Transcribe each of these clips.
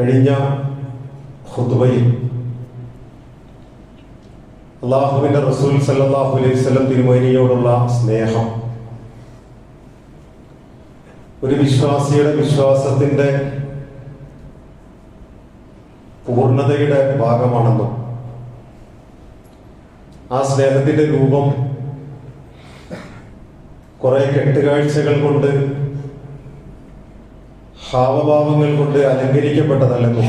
കഴിഞ്ഞ ഹുദ്ബയിൽ അള്ളാഹുവിന്റെ റസൂൽ സല്ലാഹു അലൈഹി വസല്ലം തിരുമേനിയോടുള്ള സ്നേഹം. ഒരു വിശ്വാസിയുടെ വിശ്വാസത്തിന്റെ പൂർണതയുടെ ഭാഗമാണെന്നും ആ സ്നേഹത്തിന്റെ രൂപം കുറെ കെട്ടുകാഴ്ചകൾ കൊണ്ട് ഹാവഭാവങ്ങൾ കൊണ്ട് അലങ്കരിക്കപ്പെട്ടതല്ലെന്നും?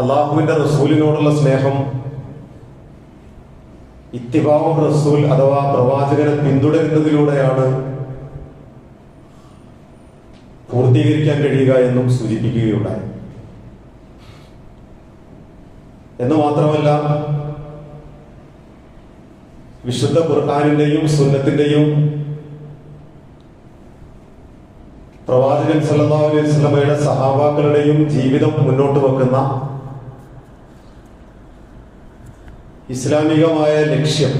അള്ളാഹുവിന്റെ റസൂലിനോടുള്ള സ്നേഹം ഇത്തിബാവു റസൂൽ അഥവാ പ്രവാചകനെ പിന്തുടരുന്നതിലൂടെയാണ് പൂർത്തീകരിക്കാൻ കഴിയുക എന്നും സൂചിപ്പിക്കുകയുണ്ടായി. എന്ന് മാത്രമല്ല വിശുദ്ധ ഖുർആാനിന്റെയും സുന്നത്തിന്റെയും പ്രവാചകൻ സല്ലല്ലാഹു അലൈഹി സഹാബാക്കളുടെയും ജീവിതം മുന്നോട്ട് വെക്കുന്ന ഇസ്ലാമികമായ ലക്ഷ്യം.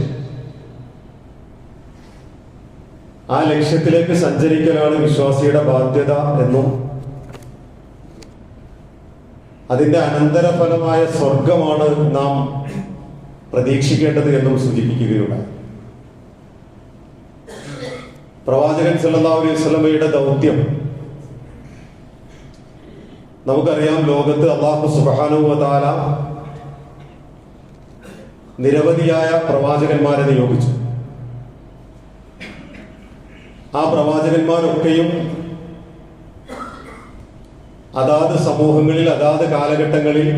ആ ലക്ഷ്യത്തിലേക്ക് സഞ്ചരിക്കലാണ് വിശ്വാസിയുടെ ബാധ്യത എന്നും അതിന്റെ അനന്തരഫലമായ സ്വർഗമാണ് നാം പ്രതീക്ഷിക്കേണ്ടത് എന്നും സൂചിപ്പിക്കുകയുണ്ടായി. പ്രവാചകൻ സല്ലാ അലൈഹി സ്വലമയുടെ ദൗത്യം നമുക്കറിയാം ലോകത്ത് അള്ളാഹു സുബാനുവതാല നിരവധിയായ പ്രവാചകന്മാരെ നിയോഗിച്ചു. ആ പ്രവാചകന്മാരൊക്കെയും അതാത് സമൂഹങ്ങളിൽ അതാത് കാലഘട്ടങ്ങളിൽ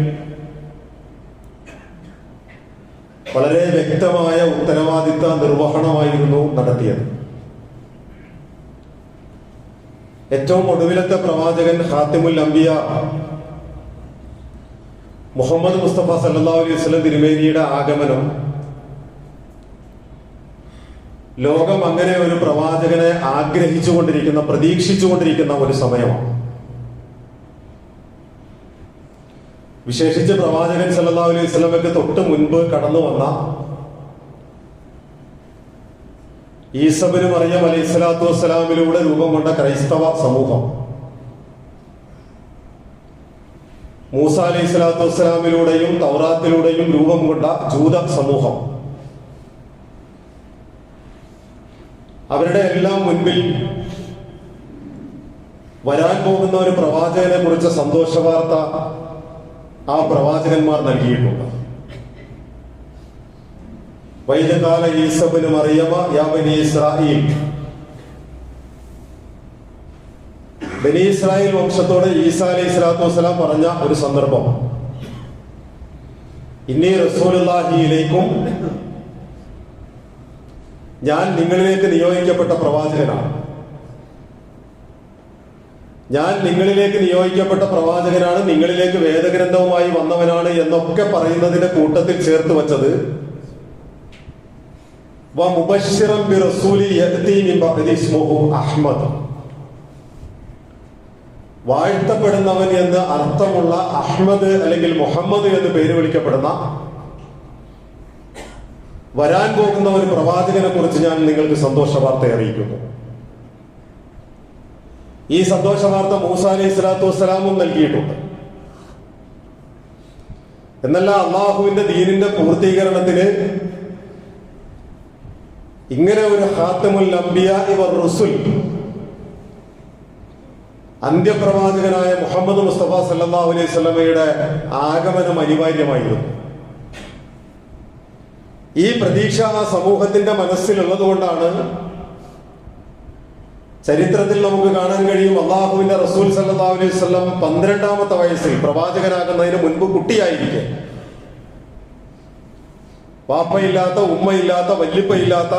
വളരെ വ്യക്തമായ ഉത്തരവാദിത്ത നിർവഹണമായിരുന്നു നടത്തിയത്. ഏറ്റവും ഒടുവിലത്തെ പ്രവാചകൻ ഹാത്തിമുൽ അംബിയ മുഹമ്മദ് മുസ്തഫ സല്ലാ അലൈഹി വസല്ലം തിരുമേനിയുടെ ആഗമനം. ലോകം അങ്ങനെ ഒരു പ്രവാചകനെ ആഗ്രഹിച്ചുകൊണ്ടിരിക്കുന്ന പ്രതീക്ഷിച്ചുകൊണ്ടിരിക്കുന്ന ഒരു സമയമാണ്. വിശേഷിച്ച് പ്രവാചകൻ സല്ലാ അലൈഹി വസല്ലമയ്ക്ക് തൊട്ട് മുൻപ് കടന്നു വന്ന ഈസബിന് മറിയം അലൈഹി സ്വലാത്തു വസ്സലാമിലൂടെ രൂപം കൊണ്ട ക്രൈസ്തവ സമൂഹം. മൂസ അലൈഹി സ്വലാത്തു വസ്സലാമിലൂടെയും തൗറാത്തിലൂടെയും രൂപം കൊണ്ട ജൂത സമൂഹം. അവരുടെ എല്ലാം മുൻപിൽ വരാൻ പോകുന്ന ഒരു പ്രവാചകനെ കുറിച്ച സന്തോഷ വാർത്ത ആ പ്രവാചകന്മാർ നൽകിയിട്ടുണ്ട്. വൈദ്യകാല ഈസബിന് മറിയമ യാബനി ഇസ്രായേൽ ബനി ഇസ്രായേൽ വംശത്തോട് ഈസാ അലൈഹി സ്വലാത്തു വസ്സലാം പറഞ്ഞ ഒരു സന്ദർഭം. ഇന്നി റസൂലുള്ളാഹിയിലേക്കും ഞാൻ നിങ്ങളിലേക്ക് നിയോഗിക്കപ്പെട്ട പ്രവാചകനാണ്. ഞാൻ നിങ്ങളിലേക്ക് നിയോഗിക്കപ്പെട്ട പ്രവാചകനാണ് നിങ്ങളിലേക്ക് വേദഗ്രന്ഥവുമായി വന്നവനാണ് എന്നൊക്കെ പറയുന്നതിന്റെ കൂട്ടത്തിൽ ചേർത്ത് വച്ചത് വമുബശ്ശിറൻ ബിറസൂലി യഅ്തി من ബഅദി ഇസ്മുഹു അഹ്മദ് വാഴ്ത്തപ്പെടുന്നവൻ എന്ന് അർത്ഥമുള്ള അഹ്മദ് അല്ലെങ്കിൽ മുഹമ്മദ് എന്ന് പേര് വിളിക്കപ്പെടുന്ന വരാൻ പോകുന്ന ഒരു പ്രവാചകനെ കുറിച്ച് ഞാൻ നിങ്ങൾക്ക് സന്തോഷ വാർത്ത അറിയിക്കുന്നു. ഈ സന്തോഷ വാർത്ത മൂസ അലൈഹി സ്വലാത്തു വസ്സലാമും നൽകിയിട്ടുണ്ട്. എന്നല്ല അള്ളാഹുവിന്റെ ദീനിന്റെ പൂർത്തീകരണത്തിന് ഇങ്ങനെ ഒരു ഹാത്തമുൽ അംബിയ ഇവർ റുസുൽ. അന്ത്യപ്രവാചകനായ മുഹമ്മദ് മുസ്തഫ സല്ലല്ലാഹു അലൈഹി സ്വലമയുടെ ആഗമനം അനിവാര്യമായിരുന്നു. ഈ പ്രതീക്ഷ ആ സമൂഹത്തിന്റെ മനസ്സിലുള്ളത് കൊണ്ടാണ് ചരിത്രത്തിൽ നമുക്ക് കാണാൻ കഴിയും അള്ളാഹുവിന്റെ റസൂൽ സല്ലാ അലൈഹി വസല്ലം പന്ത്രണ്ടാമത്തെ വയസ്സിൽ പ്രവാചകനാകുന്നതിന് മുൻപ് കുട്ടിയായിരിക്കെ. വാപ്പയില്ലാത്ത ഉമ്മയില്ലാത്ത വല്യപ്പയില്ലാത്ത.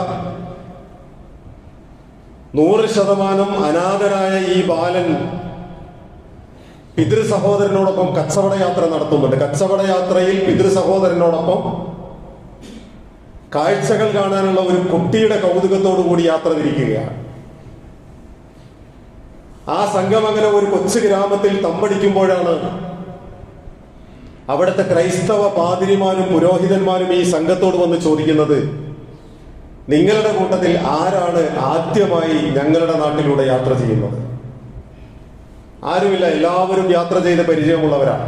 നൂറ് ശതമാനം അനാഥനായ ഈ ബാലൻ പിതൃ സഹോദരനോടൊപ്പം കച്ചവട യാത്ര നടത്തുന്നുണ്ട്. കച്ചവട യാത്രയിൽ പിതൃ സഹോദരനോടൊപ്പം കാഴ്ചകൾ കാണാനുള്ള ഒരു കുട്ടിയുടെ കൗതുകത്തോടു കൂടി യാത്ര തിരിക്കുകയാണ്. ആ സംഘം അങ്ങനെ ഒരു കൊച്ചു ഗ്രാമത്തിൽ തമ്പടിക്കുമ്പോഴാണ് അവിടുത്തെ ക്രൈസ്തവ പാതിരിമാരും പുരോഹിതന്മാരും ഈ സംഘത്തോട് വന്ന് ചോദിക്കുന്നത് നിങ്ങളുടെ കൂട്ടത്തിൽ ആരാണ് ആദ്യമായി ഞങ്ങളുടെ നാട്ടിലൂടെ യാത്ര ചെയ്യുന്നത്? ആരുമില്ല എല്ലാവരും യാത്ര ചെയ്ത് പരിചയമുള്ളവരാണ്.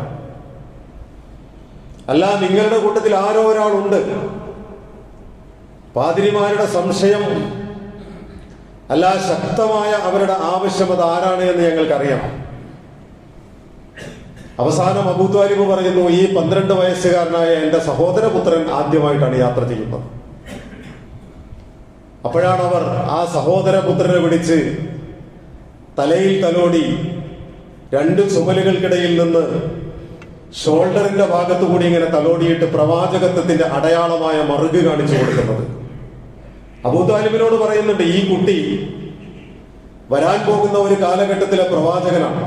അല്ല നിങ്ങളുടെ കൂട്ടത്തിൽ ആരോ ഒരാളുണ്ട്? പാതിരിമാരുടെ സംശയം അല്ല ശക്തമായ അവരുടെ ആവശ്യം അത് ആരാണ് എന്ന് ഞങ്ങൾക്കറിയണം. അവസാനം അബൂത്വാലിബ് പറയുന്നു ഈ പന്ത്രണ്ട് വയസ്സുകാരനായ എന്റെ സഹോദരപുത്രൻ ആദ്യമായിട്ടാണ് യാത്ര ചെയ്യുന്നത്. അപ്പോഴാണ് അവർ ആ സഹോദരപുത്രനെ വിളിച്ച് തലയിൽ തലോടി രണ്ട് ചുമലുകൾക്കിടയിൽ നിന്ന് ഷോൾഡറിന്റെ ഭാഗത്തു കൂടി ഇങ്ങനെ തലോടിയിട്ട് പ്രവാചകത്വത്തിന്റെ അടയാളമായ മറുക് കാണിച്ചു കൊടുക്കുന്നത്. അബൂതാലിബിനോട് പറയുന്നുണ്ട് ഈ കുട്ടി വരാൻ പോകുന്ന ഒരു കാലഘട്ടത്തിലെ പ്രവാചകനാണ്.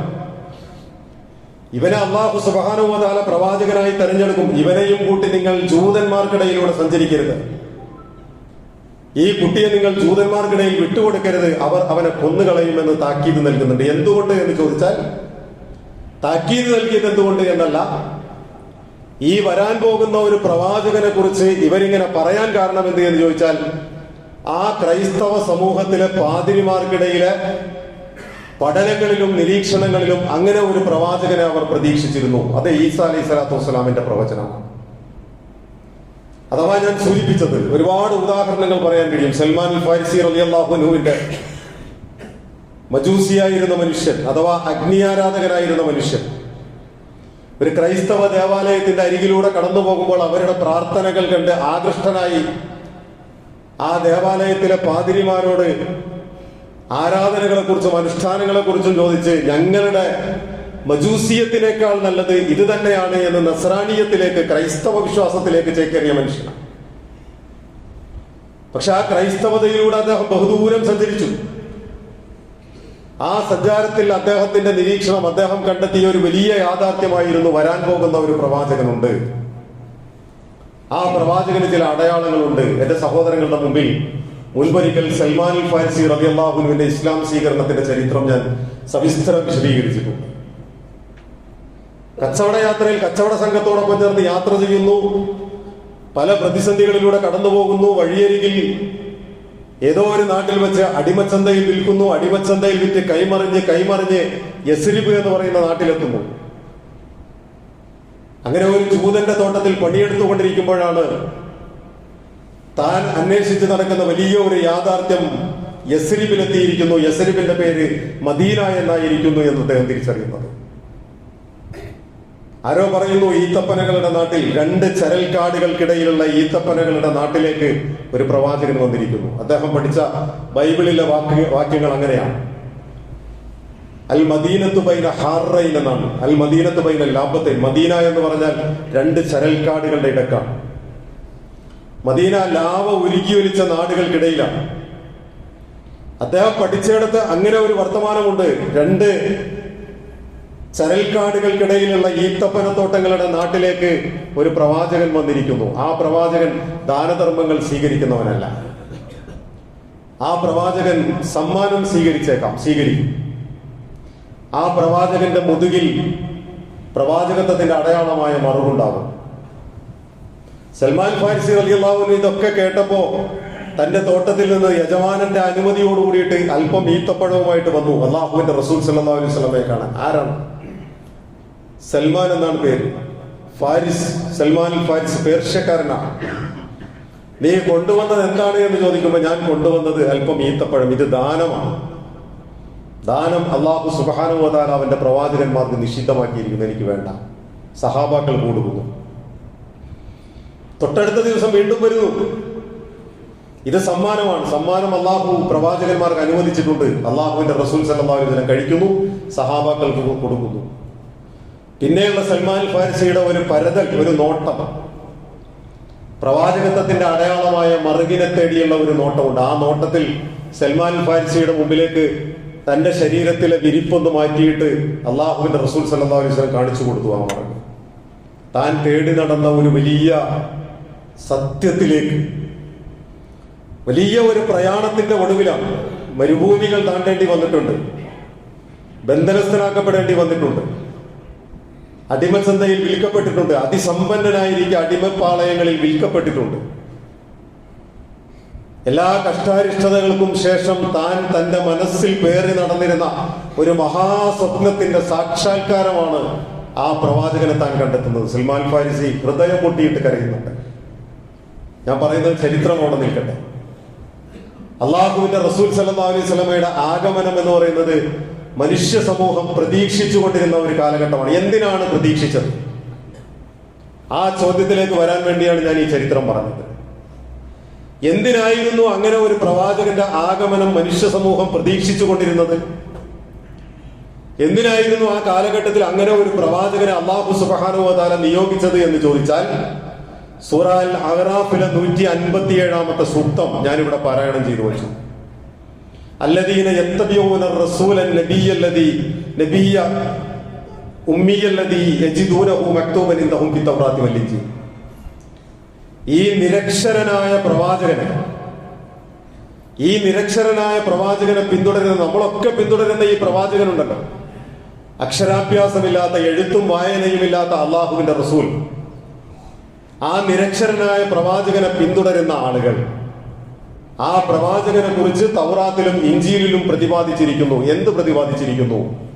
ഇവനെ അള്ളാഹു സുബാനുവതാല പ്രവാചകനായി തെരഞ്ഞെടുക്കും. ഇവനെയും കൂട്ടി നിങ്ങൾ ജൂതന്മാർക്കിടയിലൂടെ സഞ്ചരിക്കരുത്. ഈ കുട്ടിയെ നിങ്ങൾ ജൂതന്മാർക്കിടയിൽ വിട്ടുകൊടുക്കരുത്. അവർ അവനെ കൊന്നുകളയുമെന്ന് താക്കീത് നൽകുന്നുണ്ട്. എന്തുകൊണ്ട് എന്ന് ചോദിച്ചാൽ താക്കീത് നൽകിയത് എന്തുകൊണ്ട് എന്നല്ല. ഈ വരാൻ പോകുന്ന ഒരു പ്രവാചകനെ കുറിച്ച് ഇവരിങ്ങനെ പറയാൻ കാരണം എന്ത് എന്ന് ചോദിച്ചാൽ ആ ക്രൈസ്തവ സമൂഹത്തിലെ പാതിരിമാർക്കിടയിലെ പഠനങ്ങളിലും നിരീക്ഷണങ്ങളിലും അങ്ങനെ ഒരു പ്രവാചകനെ അവർ പ്രതീക്ഷിച്ചിരുന്നു. അത് ഈസ അലൈഹി സ്വലാത്തു വസ്സലാമിന്റെ പ്രവചനമാണ് അഥവാ ഞാൻ സൂചിപ്പിച്ചത് ഒരുപാട് ഉദാഹരണങ്ങൾ പറയാൻ കഴിയും. സൽമാൻ ഫാരിസി റലിയല്ലാഹുനുവിന്റെ മജൂസിയായിരുന്ന മനുഷ്യൻ അഥവാ അഗ്നിയാരാധകനായിരുന്ന മനുഷ്യൻ ഒരു ക്രൈസ്തവ ദേവാലയത്തിന്റെ അരികിലൂടെ കടന്നു പോകുമ്പോൾ അവരുടെ പ്രാർത്ഥനകൾ കണ്ട് ആകൃഷ്ടനായി ആ ദേവാലയത്തിലെ പാതിരിമാരോട് ആരാധനകളെ കുറിച്ചും അനുഷ്ഠാനങ്ങളെ കുറിച്ചും ചോദിച്ച് ഞങ്ങളുടെ മജൂസിയത്തിനേക്കാൾ നല്ലത് ഇത് തന്നെയാണ് എന്ന് നസ്രാനീയത്തിലേക്ക് ക്രൈസ്തവ വിശ്വാസത്തിലേക്ക് ചേക്കേറിയ മനുഷ്യനാണ്. പക്ഷെ ആ ക്രൈസ്തവതയിലൂടെ അദ്ദേഹം ബഹുദൂരം സഞ്ചരിച്ചു. ആ സഞ്ചാരത്തിൽ അദ്ദേഹത്തിന്റെ നിരീക്ഷണം അദ്ദേഹം കണ്ടെത്തിയ ഒരു വലിയ യാഥാർത്ഥ്യമായിരുന്നു വരാൻ പോകുന്ന ഒരു പ്രവാചകനുണ്ട്. ആ പ്രവാചകന് ചില അടയാളങ്ങളുണ്ട്. എന്റെ സഹോദരങ്ങളുടെ മുമ്പിൽ മുൻപൊരിക്കൽ സൽമാൻ ഫാൻസി റബി അള്ളാഹുലുവിന്റെ ഇസ്ലാം സ്വീകരണത്തിന്റെ ചരിത്രം ഞാൻ സവിസ്തരം വിശദീകരിച്ചിട്ടുണ്ട്. കച്ചവട യാത്രയിൽ കച്ചവട സംഘത്തോടൊപ്പം ചേർന്ന് യാത്ര ചെയ്യുന്നു. പല പ്രതിസന്ധികളിലൂടെ കടന്നു പോകുന്നു വഴിയരികിൽ ഏതോ ഒരു നാട്ടിൽ വെച്ച് അടിമച്ചന്തയിൽ വിൽക്കുന്നു. അടിമച്ചന്തയിൽ വിറ്റ് കൈമറിഞ്ഞ് കൈമറിഞ്ഞ് യസ്രിബ് എന്ന് പറയുന്ന നാട്ടിലെത്തുന്നു. അങ്ങനെ ഒരു ചൂതന്റെ തോട്ടത്തിൽ പണിയെടുത്തുകൊണ്ടിരിക്കുമ്പോഴാണ് താൻ അന്വേഷിച്ച് നടക്കുന്ന വലിയ ഒരു യാഥാർത്ഥ്യം യസ്രിബിലെത്തിയിരിക്കുന്നു. യസ്രിബിന്റെ പേര് മദീന എന്നായിരിക്കുന്നു എന്ന് അദ്ദേഹം തിരിച്ചറിയുന്നത്. ആരോ പറയുന്നു ഈത്തപ്പനകളുടെ നാട്ടിൽ രണ്ട് ചരൽക്കാടുകൾക്കിടയിലുള്ള ഈത്തപ്പനകളുടെ നാട്ടിലേക്ക് ഒരു പ്രവാചകൻ വന്നിരിക്കുന്നു. അദ്ദേഹം പഠിച്ച ബൈബിളിലെ വാക്യ വാക്യങ്ങൾ അങ്ങനെയാണ്. അൽ മദീനത്ത് ബൈന ഹാറൈൻ എന്നാണ്. അൽ മദീനത്ത് ബൈന ലാഭത്തെ മദീന എന്ന് പറഞ്ഞാൽ രണ്ട് ചരൽക്കാടുകളുടെ ഇടക്കാണ്. മദീന ലാവ ഉരുകി ഒലിച്ച നാടുകൾക്കിടയിലാണ്. അദ്ദേഹം പഠിച്ചെടുത്ത് അങ്ങനെ ഒരു വർത്തമാനമുണ്ട്. രണ്ട് ചരൽക്കാടുകൾക്കിടയിലുള്ള ഈത്തപ്പനത്തോട്ടങ്ങളുടെ നാട്ടിലേക്ക് ഒരു പ്രവാചകൻ വന്നിരിക്കുന്നു. ആ പ്രവാചകൻ ദാനധർമ്മങ്ങൾ സ്വീകരിക്കുന്നവനല്ല. ആ പ്രവാചകൻ സമ്മാനം സ്വീകരിച്ചേക്കാം സ്വീകരിക്കും. ആ പ്രവാചകന്റെ മുതുകിൽ പ്രവാചകത്വത്തിന്റെ അടയാളമായ മറുകുണ്ടാകും. സൽമാൻ ഫാൻസി അലിയല്ലാവുന്ന ഇതൊക്കെ കേട്ടപ്പോ തന്റെ തോട്ടത്തിൽ നിന്ന് യജമാനന്റെ അനുമതിയോട് കൂടിയിട്ട് അല്പം ഈത്തപ്പഴവുമായിട്ട് വന്നു. അള്ളാഹുവിന്റെ റസൂൽ സല്ലാ അലൈഹി കാണാൻ. ആരാണ്? സൽമാൻ എന്നാണ് പേര്. ഫാരിസ് സൽമാൻ ഫാരിസ് പേർഷ്യക്കാരനാണ്. നീ കൊണ്ടുവന്നത് എന്താണ് എന്ന് ചോദിക്കുമ്പോൾ ഞാൻ കൊണ്ടുവന്നത് അല്പം ഈത്തപ്പഴം. ഇത് ദാനമാണ്. ദാനം അള്ളാഹു സുബാനുവതാൻ അവന്റെ പ്രവാചകന്മാർക്ക് നിഷിദ്ധമാക്കിയിരിക്കുന്നു. എനിക്ക് വേണ്ട. സഹാബാക്കൾ കൂടുന്നു. തൊട്ടടുത്ത ദിവസം വീണ്ടും വരുന്നു. ഇത് സമ്മാനമാണ്. സമ്മാനം അള്ളാഹു പ്രവാചകന്മാർക്ക് അനുവദിച്ചിട്ടുണ്ട്. അള്ളാഹുവിന്റെ റസൂൽ സല്ലാഹു ഇതിനെ കഴിക്കുന്നു സഹാബാക്കൾക്ക് കൊടുക്കുന്നു. പിന്നെയുള്ള സൽമാൻ ഫാരിസിയുടെ ഒരു പരതൽ ഒരു നോട്ടം. പ്രവാചകത്വത്തിന്റെ അടയാളമായ മറുകിനെ തേടിയുള്ള ഒരു നോട്ടമുണ്ട്. ആ നോട്ടത്തിൽ സൽമാൻ ഫാരിസിയുടെ മുമ്പിലേക്ക് തന്റെ ശരീരത്തിലെ വിരിപ്പൊന്ന് മാറ്റിയിട്ട് അള്ളാഹുവിന്റെ റസൂൽ സല്ലാ അലൈഹി കാണിച്ചു കൊടുത്തു ആ മറങ്ങ് താൻ തേടി നടന്ന ഒരു വലിയ സത്യത്തിലേക്ക്. വലിയ ഒരു പ്രയാണത്തിന്റെ ഒടുവിലാണ് മരുഭൂമികൾ താണ്ടേണ്ടി വന്നിട്ടുണ്ട്. ബന്ധനസ്ഥനാക്കപ്പെടേണ്ടി വന്നിട്ടുണ്ട്. അടിമച്ചന്തയിൽ വിൽക്കപ്പെട്ടിട്ടുണ്ട്. അതിസമ്പന്നനായിരിക്കെ അടിമപ്പാളയങ്ങളിൽ വിൽക്കപ്പെട്ടിട്ടുണ്ട്. എല്ലാ കഷ്ടാരിഷ്ടതകൾക്കും ശേഷം താൻ തന്റെ മനസ്സിൽ പേറി നടന്നിരുന്ന ഒരു മഹാസ്വപ്നത്തിന്റെ സാക്ഷാത്കാരമാണ് ആ പ്രവാചകനെ താൻ കണ്ടെത്തുന്നത്. സൽമാൻ ഫാരിസി ഹൃദയം പൊട്ടിയിട്ട് കരയുന്നുണ്ട്. ഞാൻ പറയുന്നത് ചരിത്രം അവിടെ നിൽക്കട്ടെ. അള്ളാഹുവിന്റെ റസൂൽ സല്ലല്ലാഹു അലൈഹി സ്വലമയുടെ ആഗമനം എന്ന് പറയുന്നത് മനുഷ്യ സമൂഹം പ്രതീക്ഷിച്ചു കൊണ്ടിരുന്ന ഒരു കാലഘട്ടമാണ്. എന്തിനാണ് പ്രതീക്ഷിച്ചത്? ആ ചോദ്യത്തിലേക്ക് വരാൻ വേണ്ടിയാണ് ഞാൻ ഈ ചരിത്രം പറഞ്ഞത്. എന്തിനായിരുന്നു അങ്ങനെ ഒരു പ്രവാചകന്റെ ആഗമനം മനുഷ്യ സമൂഹം പ്രതീക്ഷിച്ചു കൊണ്ടിരുന്നത്? എന്തിനായിരുന്നു ആ കാലഘട്ടത്തിൽ അങ്ങനെ ഒരു പ്രവാചകനെ അള്ളാഹു സുബാനുവാല നിയോഗിച്ചത് എന്ന് ചോദിച്ചാൽ സൂറാൽ അഹ്റാഫിലെ നൂറ്റി അൻപത്തി ഏഴാമത്തെ സൂക്തം ഞാനിവിടെ പാരായണം ചെയ്തു വെച്ചു. അല്ലദീന യത്തബിയൂന റസൂലൻ നബിയല്ലദി നബിയ ഉമ്മിയല്ലദീ യജിദൂനഹു മക്തൂബൻ ഇൻദഹും ഫി തൗറാത്തി വൽ ഇൻജീൽ. ഈ നിരക്ഷരനായ പ്രവാചകനെ ഈ നിരക്ഷരനായ പ്രവാചകനെ പിന്തുടരുന്ന നമ്മളൊക്കെ പിന്തുടരുന്ന ഈ പ്രവാചകനുണ്ടല്ലോ. അക്ഷരാഭ്യാസമില്ലാത്ത എഴുത്തും വായനയും ഇല്ലാത്ത അള്ളാഹുവിന്റെ റസൂൽ. ആ നിരക്ഷരനായ പ്രവാചകനെ പിന്തുടരുന്ന ആളുകൾ. ആ പ്രവാചകനെ കുറിച്ച് തൗറാത്തിലും ഇഞ്ചിയിലും പ്രതിപാദിച്ചിരിക്കുന്നു. എന്ത് പ്രതിപാദിച്ചിരിക്കുന്നു?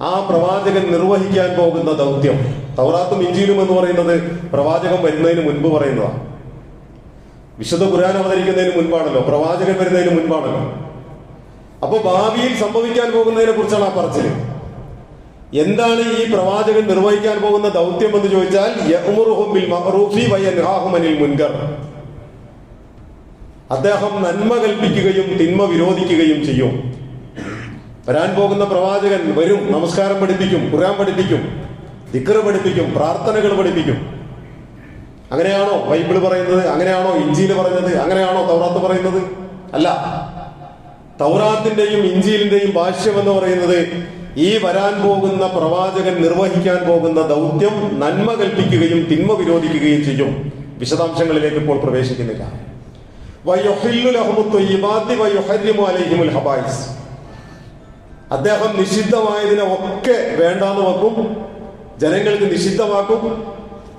ആ പ്രവാചകൻ നിർവഹിക്കാൻ പോകുന്ന ദൗത്യം. തൗറാത്തും ഇഞ്ചിയിലും എന്ന് പറയുന്നത് പ്രവാചകൻ വരുന്നതിന് മുൻപ് പറയുന്നതാണ്. വിശുദ്ധ ഖുർആൻ അവതരിക്കുന്നതിന് മുൻപാണല്ലോ. പ്രവാചകൻ വരുന്നതിന് മുൻപാണല്ലോ. അപ്പൊ ഭാവിയിൽ സംഭവിക്കാൻ പോകുന്നതിനെ കുറിച്ചാണ് ആ പറച്ചിൽ. എന്താണ് ഈ പ്രവാചകൻ നിർവഹിക്കാൻ പോകുന്ന ദൗത്യം എന്ന് ചോദിച്ചാൽ മുൻകർ. അദ്ദേഹം നന്മ കൽപ്പിക്കുകയും തിന്മ വിരോധിക്കുകയും ചെയ്യും. വരാൻ പോകുന്ന പ്രവാചകൻ വരും നമസ്കാരം പഠിപ്പിക്കും ഖുർആൻ പഠിപ്പിക്കും ദിക്കറ് പഠിപ്പിക്കും പ്രാർത്ഥനകൾ പഠിപ്പിക്കും. അങ്ങനെയാണോ ബൈബിൾ പറയുന്നത്? അങ്ങനെയാണോ ഇഞ്ചിയിൽ പറയുന്നത്? അങ്ങനെയാണോ തൗറാത്ത് പറയുന്നത്? അല്ല. തൗറാത്തിന്റെയും ഇഞ്ചിയിലിന്റെയും ഭാഷ്യം എന്ന് പറയുന്നത് ഈ വരാൻ പോകുന്ന പ്രവാചകൻ നിർവഹിക്കാൻ പോകുന്ന ദൗത്യം നന്മ കൽപ്പിക്കുകയും തിന്മ വിരോധിക്കുകയും ചെയ്യും. വിശദാംശങ്ങളിലേക്ക് ഇപ്പോൾ പ്രവേശിക്കുന്നില്ല. അദ്ദേഹം നിഷിദ്ധമായതിനെ ഒക്കെ വേണ്ടാന്ന് വെക്കും ജനങ്ങൾക്ക് നിഷിദ്ധമാക്കും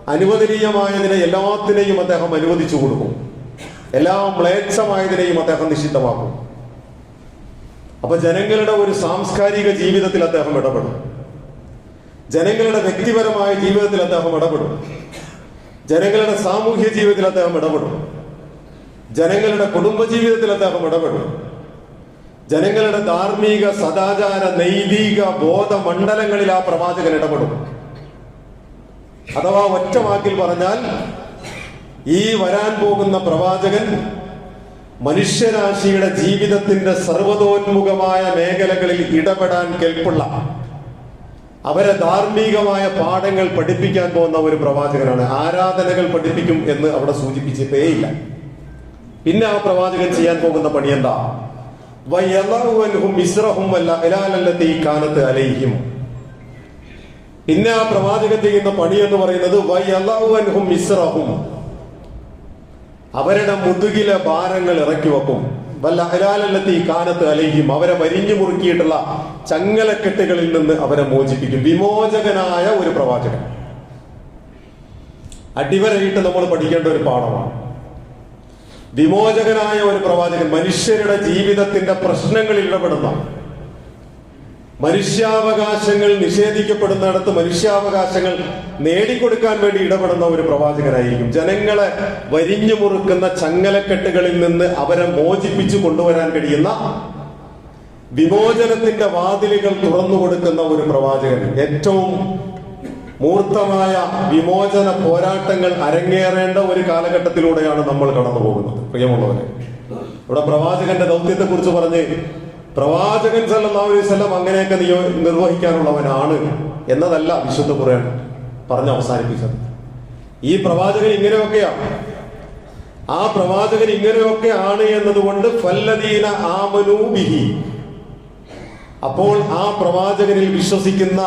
അനുവദനീയമായതിനെ എല്ലാത്തിനെയും അദ്ദേഹം അനുവദിച്ചു കൊടുക്കും. എല്ലാം മ്ലേച്ഛമായതിനെയും അദ്ദേഹം നിഷിദ്ധമാക്കും. അപ്പൊ ജനങ്ങളുടെ ഒരു സാംസ്കാരിക ജീവിതത്തിൽ അദ്ദേഹം ഇടപെടും. ജനങ്ങളുടെ വ്യക്തിപരമായ ജീവിതത്തിൽ അദ്ദേഹം ഇടപെടും. ജനങ്ങളുടെ സാമൂഹ്യ ജീവിതത്തിൽ അദ്ദേഹം ഇടപെടും. ജനങ്ങളുടെ കുടുംബ ജീവിതത്തിൽ അദ്ദേഹം ഇടപെടും. ജനങ്ങളുടെ ധാർമ്മിക സദാചാര നൈതിക ബോധ മണ്ഡലങ്ങളിൽ ആ പ്രവാചകൻ ഇടപെടും. അഥവാ ഒറ്റ വാക്കിൽ പറഞ്ഞാൽ ഈ വരാൻ പോകുന്ന പ്രവാചകൻ മനുഷ്യരാശിയുടെ ജീവിതത്തിന്റെ സർവതോന്മുഖമായ മേഖലകളിൽ ഇടപെടാൻ കേൾപ്പുള്ള അവരെ ധാർമ്മികമായ പാഠങ്ങൾ പഠിപ്പിക്കാൻ പോകുന്ന ഒരു പ്രവാചകനാണ്. ആരാധനകൾ പഠിപ്പിക്കും എന്ന് അവിടെ സൂചിപ്പിച്ചിട്ടേയില്ല പിന്നെ ആ പ്രവാചകൻ ചെയ്യാൻ പോകുന്ന പണി എന്താ? അലൈഹിം. പിന്നെ ആ പ്രവാചകൻ ചെയ്യുന്ന പണി എന്ന് പറയുന്നത് അവരുടെ മുതുകിലെ ഭാരങ്ങൾ ഇറക്കി വെക്കും. വല്ല അഹലാലല്ലത്തി കാനത്ത് അലയിക്കും അവരെ വരിഞ്ഞു മുറുക്കിയിട്ടുള്ള ചങ്ങലക്കെട്ടുകളിൽ നിന്ന് അവരെ മോചിപ്പിക്കും. വിമോചകനായ ഒരു പ്രവാചകൻ. അടിവരയിട്ട് നമ്മൾ പഠിക്കേണ്ട ഒരു പാഠമാണ്. വിമോചകനായ ഒരു പ്രവാചകൻ മനുഷ്യരുടെ ജീവിതത്തിന്റെ പ്രശ്നങ്ങളിൽ ഇടപെടുന്ന മനുഷ്യാവകാശങ്ങൾ നിഷേധിക്കപ്പെടുന്നിടത്ത് മനുഷ്യാവകാശങ്ങൾ നേടിക്കൊടുക്കാൻ വേണ്ടി ഇടപെടുന്ന ഒരു പ്രവാചകനായിരിക്കും. ജനങ്ങളെ വരിഞ്ഞു മുറുക്കുന്ന ചങ്ങലക്കെട്ടുകളിൽ നിന്ന് അവരെ മോചിപ്പിച്ചു കൊണ്ടുവരാൻ കഴിയുന്ന വിമോചനത്തിന്റെ വാതിലുകൾ തുറന്നു കൊടുക്കുന്ന ഒരു പ്രവാചകൻ. ഏറ്റവും മൂർത്തമായ വിമോചന പോരാട്ടങ്ങൾ അരങ്ങേറേണ്ട ഒരു കാലഘട്ടത്തിലൂടെയാണ് നമ്മൾ കടന്നു പോകുന്നത് പ്രിയമുള്ളവരെ ഇവിടെ പ്രവാചകന്റെ ദൗത്യത്തെ കുറിച്ച് പറഞ്ഞ് പ്രവാചകൻ വസല്ലം അങ്ങനെയൊക്കെ നിയോ നിർവഹിക്കാനുള്ളവനാണ് എന്നതല്ല വിശുദ്ധ ഖുർആൻ പറഞ്ഞ് അവസാനിപ്പിച്ചത്. ഈ പ്രവാചകൻ ഇങ്ങനെയൊക്കെയാണ് ആ പ്രവാചകൻ ഇങ്ങനെയൊക്കെ ആണ് എന്നതുകൊണ്ട് ഫല്ലദീന ആമനൂ ബിഹി. അപ്പോൾ ആ പ്രവാചകനിൽ വിശ്വസിക്കുന്ന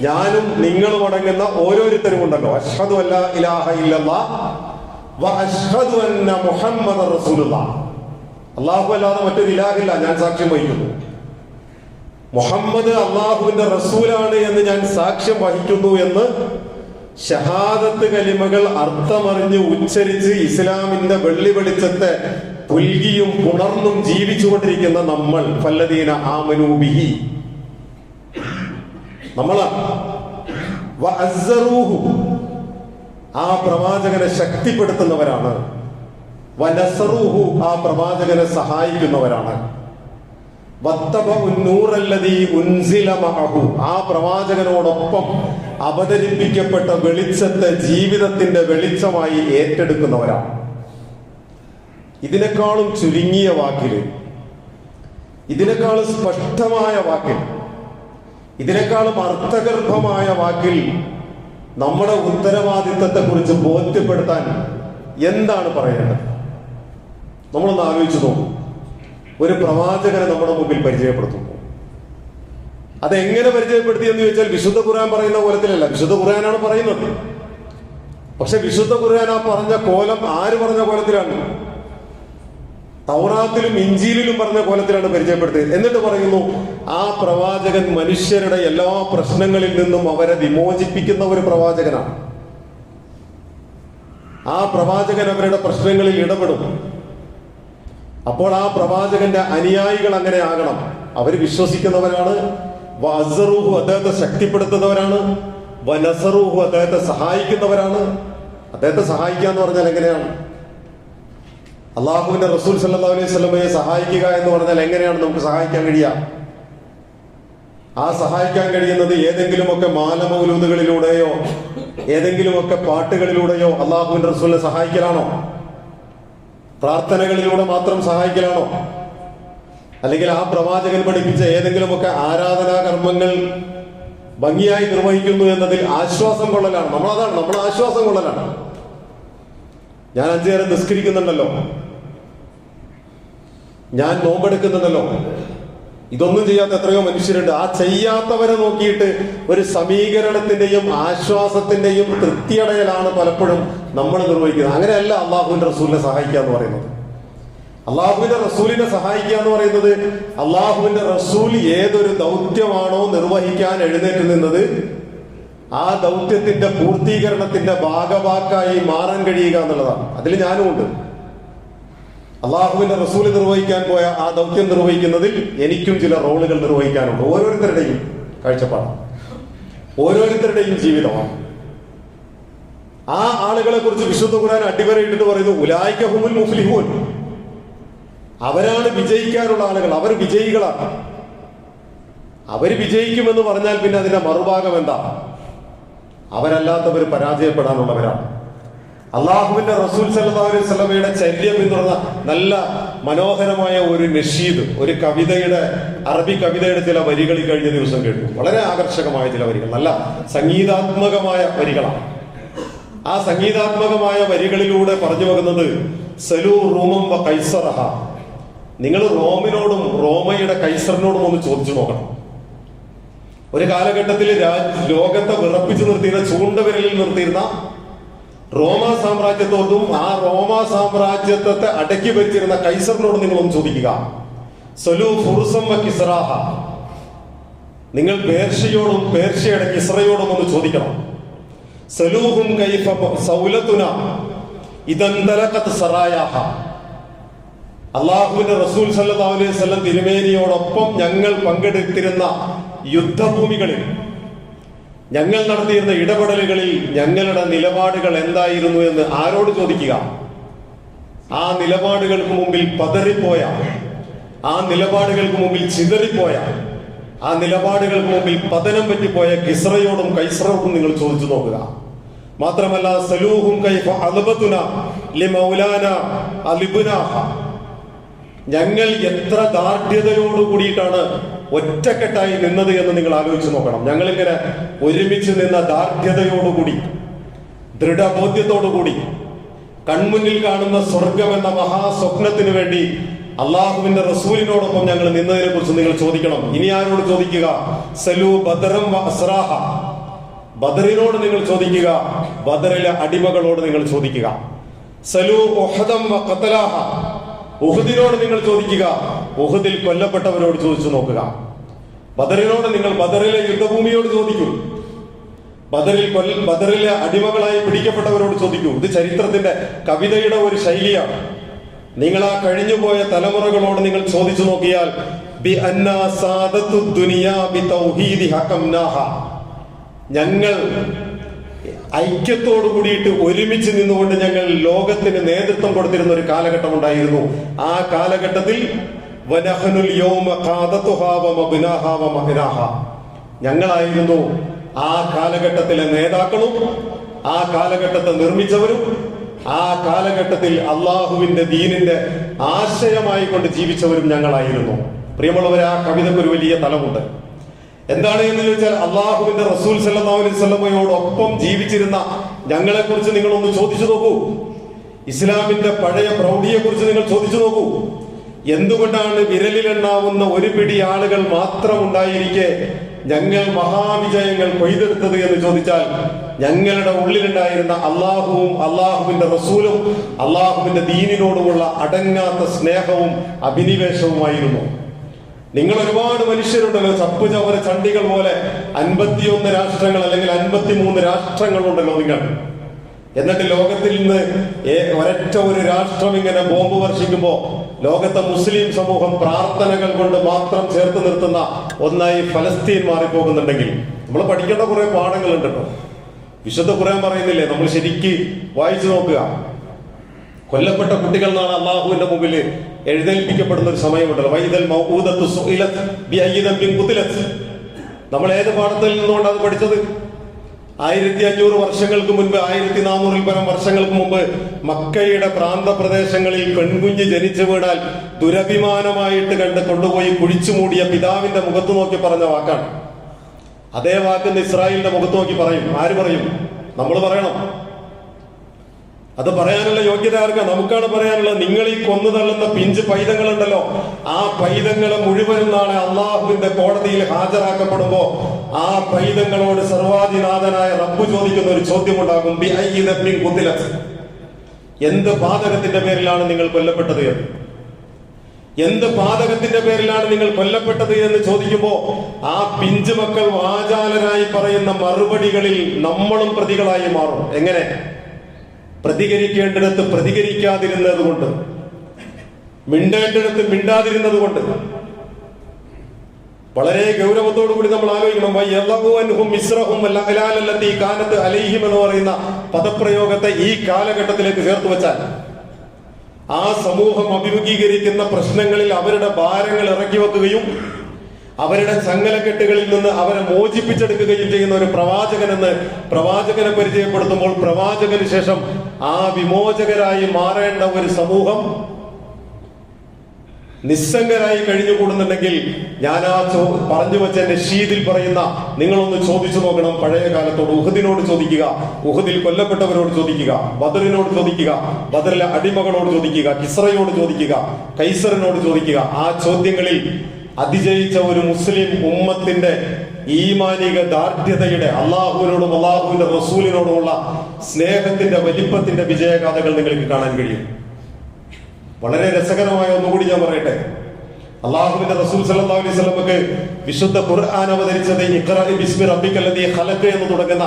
ഞാനും നിങ്ങളും അടങ്ങുന്ന ഓരോരുത്തരും ഉണ്ടല്ലോ. അഷ്ഹദു അല്ലാ ഇലാഹ ഇല്ലല്ലാ വ അഷ്ഹദു അന്ന മുഹമ്മദ റസൂലുള്ളാ. അള്ളാഹു അല്ലാതെ മറ്റൊരു ഇലാഹില്ല. ഞാൻ സാക്ഷ്യം വഹിക്കുന്നു. മുഹമ്മദ് അള്ളാഹുവിന്റെ റസൂലാണ് എന്ന് ഞാൻ സാക്ഷ്യം വഹിക്കുന്നു എന്ന് ഷഹാദത്ത് കലിമകൾ അർത്ഥമറിഞ്ഞ് ഉച്ചരിച്ച് ഇസ്ലാമിന്റെ വെള്ളി വെളിച്ചത്തെ പുൽകിയും പുണർന്നും ജീവിച്ചുകൊണ്ടിരിക്കുന്ന നമ്മൾ ഫല്ലദീന ആമനൂബിഹി നമ്മളാ. ആ പ്രവാചകനെ ശക്തിപ്പെടുത്തുന്നവരാണ്. വനസറൂഹു ആ പ്രവാചകനെ സഹായിക്കുന്നവരാണ്. ആ പ്രവാചകനോടൊപ്പം അവതരിപ്പിക്കപ്പെട്ട വെളിച്ചത്തെ ജീവിതത്തിന്റെ വെളിച്ചമായി ഏറ്റെടുക്കുന്നവരാണ്. ഇതിനേക്കാളും ചുരുങ്ങിയ വാക്കിൽ ഇതിനേക്കാളും സ്പഷ്ടമായ വാക്കിൽ ഇതിനേക്കാളും അർത്ഥഗർഭമായ വാക്കിൽ നമ്മുടെ ഉത്തരവാദിത്തത്തെ കുറിച്ച് ബോധ്യപ്പെടുത്താൻ എന്താണ് പറയേണ്ടത്? നമ്മളൊന്ന് ആലോചിച്ചു നോക്കും. ഒരു പ്രവാചകനെ നമ്മുടെ മുമ്പിൽ പരിചയപ്പെടുത്തുന്നു. അതെങ്ങനെ പരിചയപ്പെടുത്തി എന്ന് ചോദിച്ചാൽ വിശുദ്ധ ഖുർആൻ പറയുന്ന കോലത്തിലല്ല. വിശുദ്ധ ഖുർആനാണ് പറയുന്നത്. പക്ഷെ വിശുദ്ധ ഖുർആൻ ആ പറഞ്ഞ കോലം ആര് പറഞ്ഞ കോലത്തിലാണ്? തൗറാത്തിലും ഇഞ്ചിയിലും പറഞ്ഞ കോലത്തിലാണ് പരിചയപ്പെടുത്തിയത്. എന്നിട്ട് പറയുന്നു ആ പ്രവാചകൻ മനുഷ്യരുടെ എല്ലാ പ്രശ്നങ്ങളിൽ നിന്നും അവരെ വിമോചിപ്പിക്കുന്ന ഒരു പ്രവാചകനാണ്. ആ പ്രവാചകൻ അവരുടെ പ്രശ്നങ്ങളിൽ ഇടപെടും. അപ്പോൾ ആ പ്രവാചകന്റെ അനുയായികൾ അങ്ങനെ ആകണം. അവർ വിശ്വസിക്കുന്നവരാണ്. വസറൂഹു അദ്ദേഹത്തെ ശക്തിപ്പെടുത്തുന്നവരാണ്. വനസറൂഹു അദ്ദേഹത്തെ സഹായിക്കുന്നവരാണ്. അദ്ദേഹത്തെ സഹായിക്കുക എന്ന് പറഞ്ഞാൽ എങ്ങനെയാണ്? അള്ളാഹുവിന്റെ റസൂൽ സല്ലാ അലൈഹി സ്വലമയെ സഹായിക്കുക എന്ന് പറഞ്ഞാൽ എങ്ങനെയാണ് നമുക്ക് സഹായിക്കാൻ കഴിയുക? ആ സഹായിക്കാൻ കഴിയുന്നത് ഏതെങ്കിലുമൊക്കെ മാലമൗലൂദുകളിലൂടെയോ ഏതെങ്കിലുമൊക്കെ പാട്ടുകളിലൂടെയോ അള്ളാഹുവിന്റെ റസൂലിനെ സഹായിക്കലാണോ? പ്രാർത്ഥനകളിലൂടെ മാത്രം സഹായിക്കലാണോ? അല്ലെങ്കിൽ ആ പ്രവാചകൻ പഠിപ്പിച്ച ഏതെങ്കിലുമൊക്കെ ആരാധനാ കർമ്മങ്ങൾ ഭംഗിയായി നിർവഹിക്കുന്നു എന്നതിൽ ആശ്വാസം കൊള്ളലാണ്. നമ്മളതാണ് നമ്മൾ ആശ്വാസം കൊള്ളലാണ്. ഞാൻ അഞ്ചു നേരം നിസ്കരിക്കുന്നുണ്ടല്ലോ. ഞാൻ നോമ്പെടുക്കുന്നുണ്ടല്ലോ. ഇതൊന്നും ചെയ്യാത്ത എത്രയോ മനുഷ്യരുണ്ട്. ആ ചെയ്യാത്തവരെ നോക്കിയിട്ട് ഒരു സമീകരണത്തിന്റെയും ആശ്വാസത്തിന്റെയും തൃപ്തിയടയലാണ് പലപ്പോഴും നമ്മൾ നിർവഹിക്കുന്നത്. അങ്ങനെയല്ല അള്ളാഹുവിന്റെ റസൂലിനെ സഹായിക്കുക എന്ന് പറയുന്നത്. അള്ളാഹുവിന്റെ റസൂലിനെ സഹായിക്കുക എന്ന് പറയുന്നത് അള്ളാഹുവിന്റെ റസൂൽ ഏതൊരു ദൗത്യമാണോ നിർവഹിക്കാൻ എഴുന്നേറ്റ് നിന്നത് ആ ദൗത്യത്തിന്റെ പൂർത്തീകരണത്തിന്റെ ഭാഗവാക്കായി മാറാൻ കഴിയുക എന്നുള്ളതാണ്. അതിൽ ഞാനും ഉണ്ട് അള്ളാഹുവിന്റെ റസൂൽ നിർവഹിക്കാൻ പോയ ആ ദൗത്യം നിർവഹിക്കുന്നതിൽ എനിക്കും ചില റോളുകൾ നിർവഹിക്കാനുണ്ട്. ഓരോരുത്തരുടെയും കാഴ്ചപ്പാട്. ഓരോരുത്തരുടെയും ജീവിതമാണ്. ആ ആളുകളെ കുറിച്ച് വിശുദ്ധ ഖുർആൻ അടിവരയിട്ടിട്ട് പറയുന്നു ഉലായിക്ക ഹുമുൽ മുഫ്ലിഹൂൻ. അവരാണ് വിജയിക്കാനുള്ള ആളുകൾ അവർ വിജയികളാണ്. അവർ വിജയിക്കുമെന്ന് പറഞ്ഞാൽ പിന്നെ അതിന്റെ മറുഭാഗം എന്താ? അവരല്ലാത്തവർ പരാജയപ്പെടാനുള്ളവരാണ്. അള്ളാഹുവിന്റെ റസൂൽ സല്ലല്ലാഹു അലൈഹി വസല്ലമയുടെ ചര്യ നല്ല മനോഹരമായ ഒരു നഷീദ് ഒരു കവിതയുടെ അറബി കവിതയുടെ ചില വരികൾ കഴിഞ്ഞ ദിവസം കേട്ടു. വളരെ ആകർഷകമായ ചില വരികൾ നല്ല സംഗീതാത്മകമായ വരികളാണ്. ആ സംഗീതാത്മകമായ വരികളിലൂടെ പറഞ്ഞു വെക്കുന്നത് സലൂ റൂമം വ കൈസറഹ. നിങ്ങൾ റോമിനോടും റോമയുടെ കൈസറിനോടും ഒന്ന് ചോദിച്ചു നോക്കണം. ഒരു കാലഘട്ടത്തിൽ രാജ് ലോകത്തെ വിറപ്പിച്ചു നിർത്തിയിരുന്ന ചൂണ്ടവിരലിൽ നിർത്തിയിരുന്ന റോമ സാമ്രാജ്യത്തോടും ആ റോമ സാമ്രാജ്യത്തെ അടക്കി ഭരിച്ചിരുന്ന കൈസറിനോട് നിങ്ങളൊന്ന് ചോദിക്കുക. നിങ്ങൾ പേർഷ്യയോടും പേർഷ്യയുടെ കിസ്രയോടും ഒന്ന് ചോദിക്കണം. സലൂഹും കൈഫ സൗലത്തുന ഇതന്തലക്കത്ത് സറായാഹ. അള്ളാഹുവിന്റെ റസൂൽ സല്ലല്ലാഹു അലൈഹി തിരുമേനിയോടൊപ്പം ഞങ്ങൾ പങ്കെടുത്തിരുന്ന യുദ്ധഭൂമികളിൽ ഞങ്ങൾ നടത്തിയിരുന്ന ഇടപെടലുകളിൽ ഞങ്ങളുടെ നിലപാടുകൾ എന്തായിരുന്നു എന്ന് ആരോട് ചോദിക്കുക? ആ നിലപാടുകൾക്ക് മുമ്പിൽ പതറിപ്പോയ ആ നിലപാടുകൾക്ക് മുമ്പിൽ ചിതറിപ്പോയ ആ നിലപാടുകൾക്ക് മുമ്പിൽ പതനം പറ്റിപ്പോയ കിസ്രയോടും കൈസ്രോടും നിങ്ങൾ ചോദിച്ചു നോക്കുക. മാത്രമല്ല സലൂഹും കൈഫ ഞങ്ങൾ എത്ര ദാർഢ്യതയോട് കൂടിയിട്ടാണ് ഒറ്റക്കെട്ടായി നിന്നത് എന്ന് നിങ്ങൾ ആലോചിച്ച് നോക്കണം. ഞങ്ങളിങ്ങനെ ഒരുമിച്ച് നിന്ന ദാർഢ്യതയോടുകൂടി ദൃഢബോധ്യത്തോടുകൂടി കൺമുന്നിൽ കാണുന്ന സ്വർഗം എന്ന മഹാസ്വപ്നത്തിന് വേണ്ടി അള്ളാഹുവിന്റെ റസൂലിനോടൊപ്പം ഞങ്ങൾ നിന്നതിനെ കുറിച്ച് നിങ്ങൾ ചോദിക്കണം. ഇനി ആരോട് ചോദിക്കുക? സലു ബദറം അസ്രാഹ. ബദറിനോട് നിങ്ങൾ ചോദിക്കുക. ബദറിലെ അടിമകളോട് നിങ്ങൾ ചോദിക്കുക. സലു ഒഹദം വ ഖതലാഹ ഉഹദിനോട് നിങ്ങൾ ചോദിക്കുക. ഉഹദിൽ കൊല്ലപ്പെട്ടവരോട് ചോദിച്ചു നോക്കുക. ബദറിനോട് നിങ്ങൾ ബദറിലെ യുദ്ധഭൂമിയോട് ചോദിക്കൂ. ബദറിൽ കൊല്ല ബദറിലെ അടിമകളായി പിടിക്കപ്പെട്ടവരോട് ചോദിക്കൂ. ഇത് ചരിത്രത്തിന്റെ കവിതയുടെ ഒരു ശൈലിയാണ്. നിങ്ങൾ ആ കഴിഞ്ഞുപോയ തലമുറകളോട് നിങ്ങൾ ചോദിച്ചു നോക്കിയാൽ. ഞങ്ങൾ ഐക്യത്തോടു കൂടിയിട്ട് ഒരുമിച്ച് നിന്നുകൊണ്ട് ഞങ്ങൾ ലോകത്തിന് നേതൃത്വം കൊടുത്തിരുന്ന ഒരു കാലഘട്ടം ഉണ്ടായിരുന്നു. ആ കാലഘട്ടത്തിൽ ഞങ്ങളായിരുന്നു ആ കാലഘട്ടത്തിലെ നേതാക്കളും ആ കാലഘട്ടത്തെ നിർമ്മിച്ചവരും ആ കാലഘട്ടത്തിൽ അള്ളാഹുവിന്റെ ദീനിന്റെ ആശയമായി കൊണ്ട് ജീവിച്ചവരും ഞങ്ങളായിരുന്നു. പ്രിയമുള്ളവരെ ആ കവിതയ്ക്ക് ഒരു വലിയ തലമുണ്ട്. എന്താണ് എന്ന് ചോദിച്ചാൽ അള്ളാഹുവിന്റെ റസൂൽ സല്ലല്ലാഹു അലൈഹി ജീവിച്ചിരുന്ന ഞങ്ങളെ കുറിച്ച് നിങ്ങൾ ഒന്ന് ചോദിച്ചു നോക്കൂ. ഇസ്ലാമിന്റെ പഴയ പ്രൗഢിയെ കുറിച്ച് നിങ്ങൾ ചോദിച്ചു നോക്കൂ. എന്തുകൊണ്ടാണ് വിരലിലെണ്ണാവുന്ന ഒരു പിടി ആളുകൾ മാത്രം ഉണ്ടായിരിക്കെ ഞങ്ങൾ മഹാവിജയങ്ങൾ കൊയ്തെടുത്തത് എന്ന് ചോദിച്ചാൽ ഞങ്ങളുടെ ഉള്ളിലുണ്ടായിരുന്ന അള്ളാഹുവും അള്ളാഹുവിന്റെ റസൂലും അള്ളാഹുവിന്റെ ദീനിനോടുമുള്ള അടങ്ങാത്ത സ്നേഹവും അഭിനിവേശവുമായിരുന്നു. നിങ്ങൾ ഒരുപാട് മനുഷ്യരുണ്ടല്ലോ ചപ്പ് ചവര ചണ്ടികൾ പോലെ അൻപത്തിയൊന്ന് രാഷ്ട്രങ്ങൾ അല്ലെങ്കിൽ അൻപത്തിമൂന്ന് രാഷ്ട്രങ്ങളുണ്ടല്ലോ നിങ്ങൾ. എന്നിട്ട് ലോകത്തിൽ നിന്ന് ഒരൊറ്റ ഒരു രാഷ്ട്രം ഇങ്ങനെ ബോംബ് വർഷിക്കുമ്പോ ലോകത്തെ മുസ്ലിം സമൂഹം പ്രാർത്ഥനകൾ കൊണ്ട് മാത്രം ചേർത്ത് നിർത്തുന്ന ഒന്നായി ഫലസ്തീൻ മാറിപ്പോകുന്നുണ്ടെങ്കിൽ നമ്മൾ പഠിക്കേണ്ട കുറെ പാഠങ്ങളുണ്ട് കേട്ടോ. വിശുദ്ധ ഖുർആൻ പറയുന്നില്ലേ നമ്മൾ ശരിക്ക് വായിച്ചു നോക്കുക. കൊല്ലപ്പെട്ട കുട്ടികൾ എന്നാണ് അള്ളാഹുവിന്റെ മുമ്പിൽ എഴുന്നേൽപ്പിക്കപ്പെടുന്ന ഒരു സമയമുണ്ടല്ലോ. വൈദൽ. നമ്മൾ ഏത് പാഠത്തിൽ നിന്നുകൊണ്ടാണ് പഠിച്ചത്? ആയിരത്തി അഞ്ഞൂറ് വർഷങ്ങൾക്ക് മുൻപ് ആയിരത്തി നാനൂറിൽ പരം വർഷങ്ങൾക്ക് മുമ്പ് മക്കയുടെ പ്രാന്തപ്രദേശങ്ങളിൽ പെൺകുഞ്ഞ് ജനിച്ചു വീണാൽ ദുരഭിമാനമായിട്ട് കണ്ട് കൊണ്ടുപോയി കുഴിച്ചു മൂടിയ പിതാവിന്റെ മുഖത്ത് നോക്കി പറഞ്ഞ വാക്കാണ്. അതേ വാക്കിന്ന് ഇസ്രായേലിന്റെ മുഖത്ത് നോക്കി പറയും. ആര് പറയും? നമ്മൾ പറയണം. അത് പറയാനുള്ള യോഗ്യത ആർക്കാ? നമുക്കാണ് പറയാനുള്ളത് നിങ്ങൾ ഈ കൊന്നു തള്ളുന്ന പിഞ്ച് പൈതങ്ങളുണ്ടല്ലോ. ആ പൈതങ്ങൾ മുഴുവനും നാളെ അള്ളാഹുവിന്റെ കോടതിയിൽ ഹാജരാക്കപ്പെടുമ്പോ ആ പൈതങ്ങളോട് സർവാധിനാഥനായ റബ്ബ് ചോദിക്കുന്ന ഒരു ചോദ്യം ഉണ്ടാകും. എന്ത് പാതകത്തിന്റെ പേരിലാണ് നിങ്ങൾ കൊല്ലപ്പെട്ടത് എന്ന്? എന്ത് പാതകത്തിന്റെ പേരിലാണ് നിങ്ങൾ കൊല്ലപ്പെട്ടത് എന്ന് ചോദിക്കുമ്പോ ആ പിഞ്ചു മക്കൾ വാചാലരായി പറയുന്ന മറുപടികളിൽ നമ്മളും പ്രതികളായി മാറും. എങ്ങനെ? പ്രതികരിക്കേണ്ടിടത്ത് പ്രതികരിക്കാതിരുന്നത് കൊണ്ട് മിണ്ടേണ്ടിടത്ത് മിണ്ടാതിരുന്നത് കൊണ്ട് വളരെ ഗൗരവത്തോടു കൂടി നമ്മൾ ആലോചിക്കണം. അലൈഹിം എന്ന് പറയുന്ന പദപ്രയോഗത്തെ ഈ കാലഘട്ടത്തിലേക്ക് ചേർത്ത് വെച്ചാൽ ആ സമൂഹം അഭിമുഖീകരിക്കുന്ന പ്രശ്നങ്ങളിൽ അവരുടെ ഭാരങ്ങൾ ഇറക്കി വെക്കുകയും അവരുടെ ചങ്ങലക്കെട്ടുകളിൽ നിന്ന് അവരെ മോചിപ്പിച്ചെടുക്കുകയും ചെയ്യുന്ന ഒരു പ്രവാചകൻ എന്ന് പ്രവാചകനെ പരിചയപ്പെടുത്തുമ്പോൾ പ്രവാചകന് ശേഷം ആ വിമോചകരായി മാറേണ്ട ഒരു സമൂഹം നിസ്സംഗരായി കഴിഞ്ഞുകൂടുന്നുണ്ടെങ്കിൽ ഞാൻ ആ ചോ പറഞ്ഞു വെച്ച നഷീദിൽ പറയുന്ന നിങ്ങളൊന്ന് ചോദിച്ചു നോക്കണം. പഴയ കാലത്തോട് ഉഹദിനോട് ചോദിക്കുക. ഉഹദിൽ കൊല്ലപ്പെട്ടവരോട് ചോദിക്കുക. ബദറിനോട് ചോദിക്കുക. ബദറിലെ അടിമകളോട് ചോദിക്കുക. കിസ്രയോട് ചോദിക്കുക. കൈസറിനോട് ചോദിക്കുക. ആ ചോദ്യങ്ങളിൽ അതിജയിച്ച ഒരു മുസ്ലിം ഉമ്മത്തിന്റെ ഈമാനിക ദാർഢ്യതയുടെ അള്ളാഹുവിനോടും അള്ളാഹുവിന്റെ റസൂലിനോടുമുള്ള സ്നേഹത്തിന്റെ വലിപ്പത്തിന്റെ വിജയഗാഥകൾ നിങ്ങൾക്ക് കാണാൻ കഴിയും. വളരെ രസകരമായ ഒന്നുകൂടി ഞാൻ പറയട്ടെ. അള്ളാഹുവിന്റെ റസൂൽ സല്ലല്ലാഹു അലൈഹി വസല്ലമക്ക് വിശുദ്ധ ഖുർആൻ അവതരിച്ചത് എന്ന് തുടങ്ങുന്ന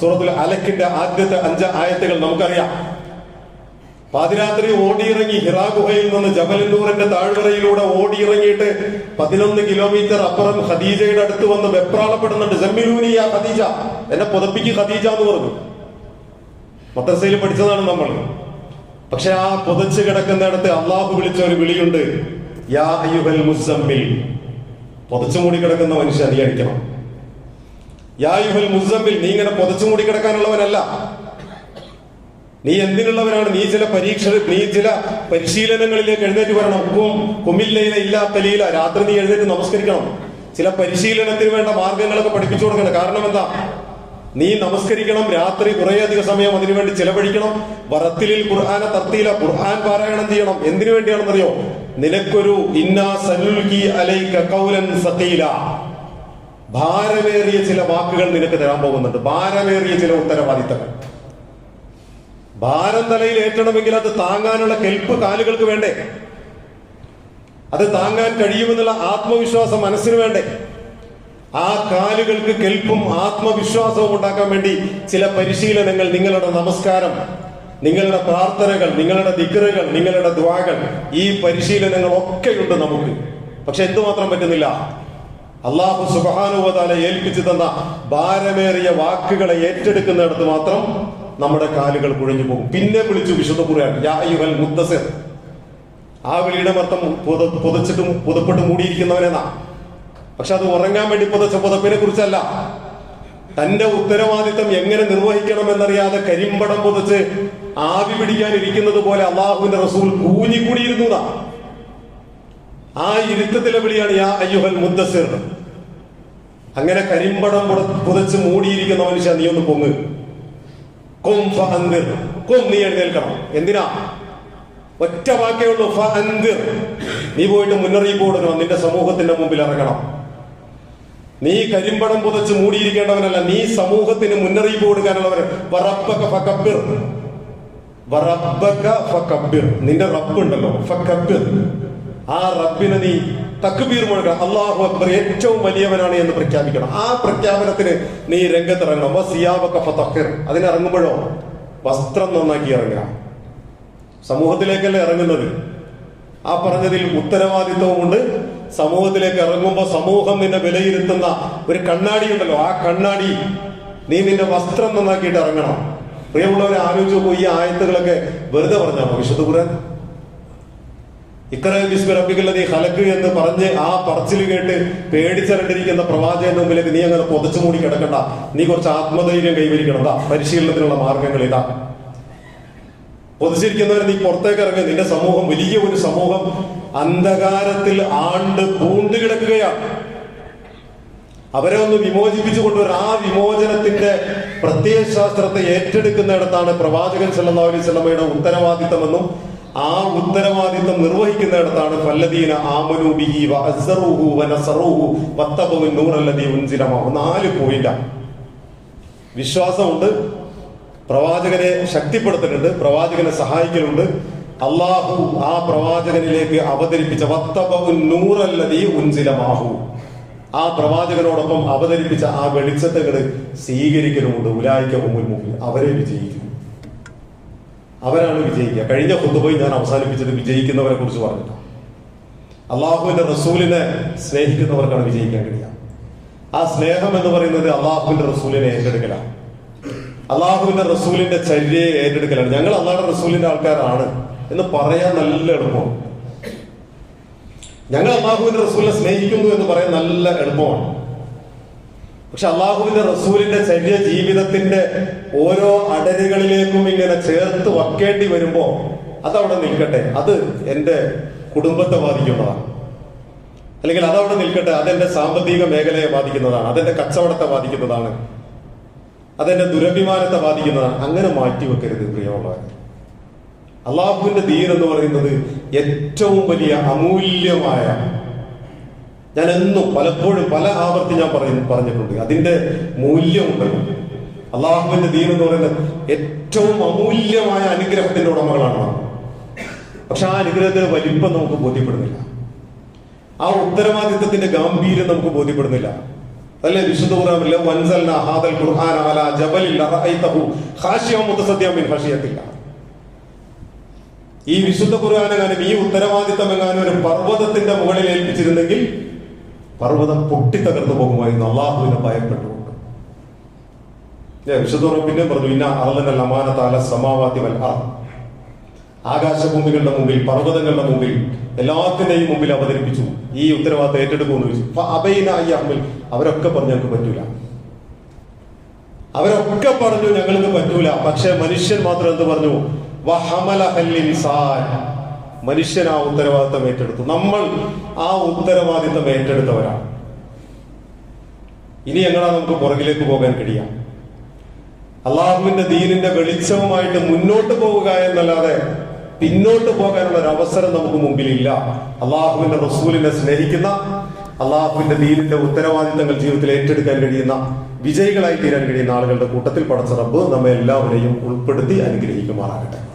സൂറത്തുൽ അലക്കിന്റെ ആദ്യത്തെ അഞ്ച് ആയത്തുകൾ നമുക്കറിയാം. പാതിരാത്രി ഓടിയിറങ്ങി ഹിറാഗുഹയിൽ നിന്ന് ജബലന്നൂറിന്റെ താഴ്വരയിലൂടെ ഓടിയിറങ്ങിയിട്ട് പതിനൊന്ന് കിലോമീറ്റർ അപ്പുറം ഖദീജയുടെ അടുത്ത് വന്ന് വെപ്രാളപ്പെടുന്നുണ്ട് ജമ്മിലൂനിയ ഖദീജ എന്നെ പുതപ്പിക്ക് ഖദീജ എന്ന് പറഞ്ഞു. മദ്രസയിൽ പഠിച്ചതാണ് നമ്മൾ. പക്ഷെ ആ പുതച്ച് കിടക്കുന്നിടത്ത് അള്ളാഹു വിളിച്ച ഒരു വിളിയുണ്ട് യാ പുതച്ചു മൂടി കിടക്കുന്ന മനുഷ്യൻ അടിക്കണം യാ യുഹൽ മുസമ്മിൽ നീ ഇങ്ങനെ പുതച്ചു മൂടി കിടക്കാനുള്ളവനല്ല നീ എന്തിനുള്ളവനാണ്? നീ ചില പരീക്ഷ നീ ചില പരിശീലനങ്ങളിലേക്ക് എഴുന്നേറ്റ് വരണം. ഉപ്പും കുമില്ലയില ഇല്ലാത്ത ലീല രാത്രി നീ എഴുന്നേറ്റ് നമസ്കരിക്കണം. ചില പരിശീലനത്തിന് വേണ്ട മാർഗങ്ങളൊക്കെ പഠിപ്പിച്ചു കൊടുക്കണം കാരണം എന്താ? നീ നമസ്കരിക്കണം രാത്രി കുറേയധികം സമയം അതിനുവേണ്ടി ചിലവഴിക്കണം. വറത്തിലിൽ ഖുർആാനെ തർത്തിയില ഖുർആൻ പാരായണം ചെയ്യണം. എന്തിനു വേണ്ടിയാണെന്നറിയോ? നിനക്കൊരു ഭാരമേറിയ ചില വാക്കുകൾ നിനക്ക് തരാൻ പോകുന്നുണ്ട്. ഭാരമേറിയ ചില ഉത്തരവാദിത്തങ്ങൾ. ഭാരം തലയിൽ ഏറ്റണമെങ്കിൽ അത് താങ്ങാനുള്ള കെൽപ്പ് കാലുകൾക്ക് വേണ്ടേ? അത് താങ്ങാൻ കഴിയുമെന്നുള്ള ആത്മവിശ്വാസം മനസ്സിന് വേണ്ടേ? ആ കാലുകൾക്ക് കെൽപ്പും ആത്മവിശ്വാസവും ഉണ്ടാക്കാൻ വേണ്ടി ചില പരിശീലനങ്ങൾ നിങ്ങളുടെ നമസ്കാരം നിങ്ങളുടെ പ്രാർത്ഥനകൾ നിങ്ങളുടെ ദിക്കറുകൾ നിങ്ങളുടെ ദ്വാകൾ ഈ പരിശീലനങ്ങൾ ഒക്കെയുണ്ട് നമുക്ക്. പക്ഷെ എന്തുമാത്രം പറ്റുന്നില്ല? അള്ളാഹു സുബാനുവതാലെ ഏൽപ്പിച്ചു തന്ന ഭാരമേറിയ വാക്കുകളെ ഏറ്റെടുക്കുന്നിടത്ത് മാത്രം നമ്മുടെ കാലുകൾ കുഴഞ്ഞു പോകും. പിന്നെ വിളിച്ചു വിശുദ്ധ അയ്യുഹൽ മുദ്ദസിർ ആ വിളിയുടെ അർത്ഥം പുത പുതച്ചിട്ട് പുതപ്പെട്ട് മൂടിയിരിക്കുന്നവനെന്നാ. പക്ഷെ അത് ഉറങ്ങാൻ വേണ്ടി പുതച്ച പുതപ്പിനെ കുറിച്ചല്ല. തന്റെ ഉത്തരവാദിത്തം എങ്ങനെ നിർവഹിക്കണം എന്നറിയാതെ കരിമ്പടം പുതച്ച് ആവി പിടിക്കാൻ ഇരിക്കുന്നത് പോലെ അള്ളാഹുവിന്റെ റസൂൽ കൂഞ്ഞിക്കൂടിയിരുന്നു. ആ ഇരുത്തത്തിലെ വിളിയാണ് യാ അയ്യുഹൽ മുദ്ദസിർ അങ്ങനെ കരിമ്പടം പുതച്ച് മൂടിയിരിക്കുന്ന മനുഷ്യ നീ ഒന്ന് പൊങ്ങ്. എന്തിനാ ഒറ്റ വാക്കേ ഉള്ളൂ. നീ പോയിട്ട് മുന്നറിയിപ്പ് കൊടുക്കണം നിന്റെ സമൂഹത്തിന്റെ മുമ്പിൽ ഇറങ്ങണം നീ കരിമ്പടം പുതച്ച് മൂടിയിരിക്കേണ്ടവനല്ല നീ സമൂഹത്തിന് മുന്നറിയിപ്പ് കൊടുക്കാനുള്ളവർ. നിന്റെ റബ്ബ് ഉണ്ടല്ലോ ഫകബ്ബിർ. ആ റബ്ബിനെ നീ തക്ബീർ മുഴക്കണം അള്ളാഹു അക്ബർ ഏറ്റവും വലിയവനാണ് എന്ന് പ്രഖ്യാപിക്കണം. ആ പ്രഖ്യാപനത്തിന് നീ രംഗത്തിറങ്ങണം. സിയാബക്ക അതിനിറങ്ങുമ്പോഴോ വസ്ത്രം നന്നാക്കി ഇറങ്ങുക സമൂഹത്തിലേക്കല്ലേ ഇറങ്ങുന്നത്? ആ പറഞ്ഞതിൽ ഉത്തരവാദിത്വമുണ്ട് സമൂഹത്തിലേക്ക് ഇറങ്ങുമ്പോൾ സമൂഹം നിന്നെ വിലയിരുത്തുന്ന ഒരു കണ്ണാടി ഉണ്ടല്ലോ. ആ കണ്ണാടി നീ നിന്റെ വസ്ത്രം നന്നാക്കിയിട്ട് ഇറങ്ങണം. പ്രിയമുള്ളവരെ ആലോചിച്ച് നോക്കൂ ഈ ആയത്തുകളൊക്കെ വെറുതെ പറഞ്ഞാണോ വിശുദ്ധ ഖുർആൻ ഇക്കറ ബിസ്മി റബ്ബിക്കല്ലതീ ഹലക്ക് എന്ന് പറഞ്ഞ് ആ പറച്ചിൽ കേട്ട് പേടിച്ചരണ്ടിരിക്കുന്ന പ്രവാചകന്റെ മുമ്പിലേക്ക് നീ അങ്ങനെ പൊതച്ചു മൂടി കിടക്കണ്ട. നീ കുറച്ച് ആത്മധൈര്യം കൈവരിക്കണം. പരിശീലനത്തിനുള്ള മാർഗങ്ങൾ ഇതാ. പൊതിച്ചിരിക്കുന്നവർ നീ പുറത്തേക്ക് ഇറങ്ങുക നിന്റെ സമൂഹം വലിയ ഒരു സമൂഹം. അന്ധകാരത്തിൽ ആണ്ട് പൂണ്ടു കിടക്കുകയാണ്. അവരെ ഒന്ന് വിമോചിപ്പിച്ചു കൊണ്ടുവരും ആ വിമോചനത്തിന്റെ പ്രത്യയശാസ്ത്രത്തെ ഏറ്റെടുക്കുന്നിടത്താണ് പ്രവാചകൻ സല്ലാ അലൈഹി സ്വലമയുടെ ഉത്തരവാദിത്തമെന്നും ആ ഉത്തരവാദിത്വം നിർവഹിക്കുന്നിടത്താണ് ഫല്ലദീന ആമനു ബിഹി നൂറല്ലദീ നാല് പോയിന്റാണ് വിശ്വാസമുണ്ട്. പ്രവാചകനെ ശക്തിപ്പെടുത്തലുണ്ട് പ്രവാചകനെ സഹായിക്കലുണ്ട്. അള്ളാഹു ആ പ്രവാചകനിലേക്ക് അവതരിപ്പിച്ച വത്തബഉ നൂറല്ലദീ ആ പ്രവാചകനോടൊപ്പം അവതരിപ്പിച്ച ആ വെളിച്ചത്തുകൾ സ്വീകരിക്കലുമുണ്ട്. ഉലായിക്ക മുമ്പിൽ മുമ്പിൽ അവരെ വിജയിക്കും. അവരാണ് വിജയിക്കുക. കഴിഞ്ഞ കുത്തുപോയി ഞാൻ അവസാനിപ്പിച്ചത് വിജയിക്കുന്നവരെ കുറിച്ച് പറഞ്ഞിട്ടാണ്. അള്ളാഹുവിന്റെ റസൂലിനെ സ്നേഹിക്കുന്നവർക്കാണ് വിജയിക്കാൻ കഴിയുക. ആ സ്നേഹം എന്ന് പറയുന്നത് അള്ളാഹുവിന്റെ റസൂലിനെ ഏറ്റെടുക്കലാണ്. അള്ളാഹുവിന്റെ റസൂലിന്റെ ചര്യയെ ഏറ്റെടുക്കലാണ്. ഞങ്ങൾ അള്ളാഹുടെ റസൂലിന്റെ ആൾക്കാരാണ് എന്ന് പറയാൻ നല്ല എളുപ്പമാണ്. ഞങ്ങൾ അള്ളാഹുവിന്റെ റസൂലിനെ സ്നേഹിക്കുന്നു എന്ന് പറയാൻ നല്ല എളുപ്പമാണ്. പക്ഷെ അള്ളാഹുവിന്റെ റസൂലിന്റെ ചര്യ ജീവിതത്തിന്റെ ഓരോ അടരുകളിലേക്കും ഇങ്ങനെ ചേർത്ത് വെക്കേണ്ടി വരുമ്പോ അതവിടെ നിൽക്കട്ടെ. അത് എന്റെ കുടുംബത്തെ ബാധിക്കുന്നതാണ്. അല്ലെങ്കിൽ അതവിടെ നിൽക്കട്ടെ. അതെന്റെ സാമ്പത്തിക മേഖലയെ ബാധിക്കുന്നതാണ്. അതെന്റെ കച്ചവടത്തെ ബാധിക്കുന്നതാണ്. അതെന്റെ ദുരഭിമാനത്തെ ബാധിക്കുന്നതാണ്. അങ്ങനെ മാറ്റി വെക്കരുത് പ്രിയമുള്ളവർ അള്ളാഹുവിന്റെ ദീൻ എന്ന് പറയുന്നത് ഏറ്റവും വലിയ അമൂല്യമായ ഞാൻ എന്നും പലപ്പോഴും പല ആവർത്തി ഞാൻ പറയുന്നു പറഞ്ഞിട്ടുണ്ട്. അതിന്റെ മൂല്യമുണ്ട്. അള്ളാഹുവിന്റെ ദീൻ എന്ന് പറയുന്നത് ഏറ്റവും അമൂല്യമായ അനുഗ്രഹത്തിന്റെ ഉടമകളാണ്. പക്ഷെ ആ അനുഗ്രഹത്തിന്റെ വലിപ്പം നമുക്ക് ബോധ്യപ്പെടുന്നില്ല. ആ ഉത്തരവാദിത്വത്തിന്റെ ഗാംഭീര്യം നമുക്ക് ബോധ്യപ്പെടുന്നില്ല. അല്ലേ വിശുദ്ധ ഖുർആനിലെ വൻസൽന ഹാദൽ ഖുർആന അലാ ജബലിൽ മിൻ ഈ വിശുദ്ധ ഖുർആാനെങ്ങാനും ഈ ഉത്തരവാദിത്തം എങ്ങാനും ഒരു പർവതത്തിന്റെ മുകളിൽ ഏൽപ്പിച്ചിരുന്നെങ്കിൽ പർവതം പൊട്ടിത്തകർന്നു പോകുമായിരുന്നു അള്ളാഹുവിനെ ഭയപ്പെട്ടുകൊണ്ട്. വിശുദ്ധ പിന്നെ പറഞ്ഞു ഇന്ന അർലനൽ അമാനത്താല സമാവാത്തി വൽ ആകാശഭൂമികളുടെ മുമ്പിൽ പർവതങ്ങളുടെ മുമ്പിൽ എല്ലാത്തിന്റെയും മുമ്പിൽ അവതരിപ്പിച്ചു. ഈ ഉത്തരവാദിത്തം ഏറ്റെടുക്കുമെന്ന് ചോദിച്ചു. ഫ അബൈന അയ്യ അമ്മിൽ അവരൊക്കെ പറഞ്ഞു ഞങ്ങൾക്ക് പറ്റൂല. അവരൊക്കെ പറഞ്ഞു ഞങ്ങൾക്ക് പറ്റൂല. പക്ഷെ മനുഷ്യൻ മാത്രം എന്ത് പറഞ്ഞു? വഹമല മനുഷ്യൻ ആ ഉത്തരവാദിത്തം ഏറ്റെടുത്തു. നമ്മൾ ആ ഉത്തരവാദിത്തം ഏറ്റെടുത്തവരാണ്. ഇനി എങ്ങനെയാ നമുക്ക് പുറകിലേക്ക് പോകാൻ കഴിയാം? അള്ളാഹുവിന്റെ ദീനിന്റെ വെളിച്ചവുമായിട്ട് മുന്നോട്ട് പോവുക എന്നല്ലാതെ പിന്നോട്ട് പോകാനുള്ള ഒരു അവസരം നമുക്ക് മുമ്പിലില്ല. അള്ളാഹുവിന്റെ റസൂലിനെ സ്നേഹിക്കുന്ന അള്ളാഹുവിന്റെ ദീനിന്റെ ഉത്തരവാദിത്തങ്ങൾ ജീവിതത്തിൽ ഏറ്റെടുക്കാൻ കഴിയുന്ന വിജയികളായി തീരാൻ കഴിയുന്ന ആളുകളുടെ കൂട്ടത്തിൽ പടച്ച റബ്ബ് നമ്മെ എല്ലാവരെയും ഉൾപ്പെടുത്തി അനുഗ്രഹിക്കുമാറാകട്ടെ.